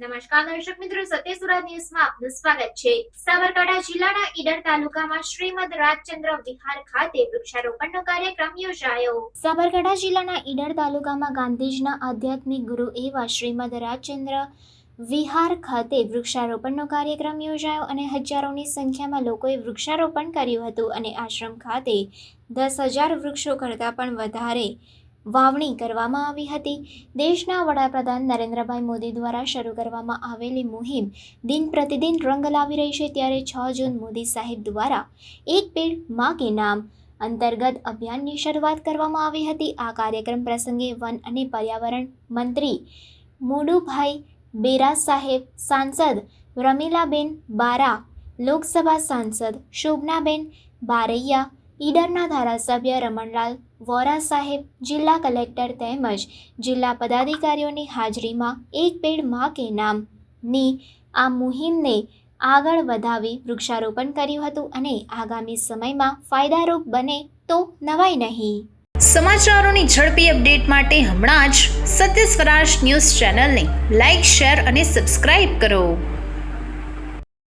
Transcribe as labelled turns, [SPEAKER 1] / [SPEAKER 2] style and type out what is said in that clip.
[SPEAKER 1] નમસ્કાર દર્શક મિત્રો, સત્ય સુરત ન્યૂઝમાં આપનું સ્વાગત છે. સાબરકાંઠા જિલ્લાના ઈડર તાલુકામાં શ્રીમદ રાજચંદ્ર વિહાર ખાતે વૃક્ષારોપણનો કાર્યક્રમ યોજાયો. સાબરકાંઠા જિલ્લાના ઈડર તાલુકામાં ગાંધીજીના આધ્યાત્મિક ગુરુ એવા શ્રીમદ રાજચંદ્ર વિહાર ખાતે વૃક્ષારોપણનો કાર્યક્રમ યોજાયો અને હજારોની સંખ્યામાં લોકોએ વૃક્ષારોપણ કર્યું હતું. અને આશ્રમ ખાતે દસ હજાર વૃક્ષો કરતાં પણ વધારે વાવણી કરવામાં આવી હતી. દેશના વડાપ્રધાન નરેન્દ્રભાઈ મોદી દ્વારા શરૂ કરવામાં આવેલી મુહિમ દિન પ્રતિદિન રંગ લાવી રહી છે. ત્યારે છ જૂન મોદી સાહેબ દ્વારા એક પેડ મા કે નામ અંતર્ગત અભિયાનની શરૂઆત કરવામાં આવી હતી. આ કાર્યક્રમ પ્રસંગે વન અને પર્યાવરણ મંત્રી મુડુભાઈ બેરા સાહેબ, સાંસદ રમીલાબેન બારા, લોકસભા સાંસદ શોભનાબેન બારૈયા ઈડરના ધારાસભ્ય રમણલાલ વોરા સાહેબ, જિલ્લા કલેક્ટર તેમજ જિલ્લા પદાધિકારીઓની હાજરીમાં એક પેડમાં કે નામની આ મુહિમને આગળ વધાવી વૃક્ષારોપણ કર્યું હતું અને આગામી સમયમાં ફાયદારૂપ બને તો નવાઈ નહીં.
[SPEAKER 2] સમાચારોની ઝડપી અપડેટ માટે હમણાં જ સત્ય સ્વરાજ ન્યૂઝ ચેનલને લાઇક શેર અને સબસ્ક્રાઇબ કરો.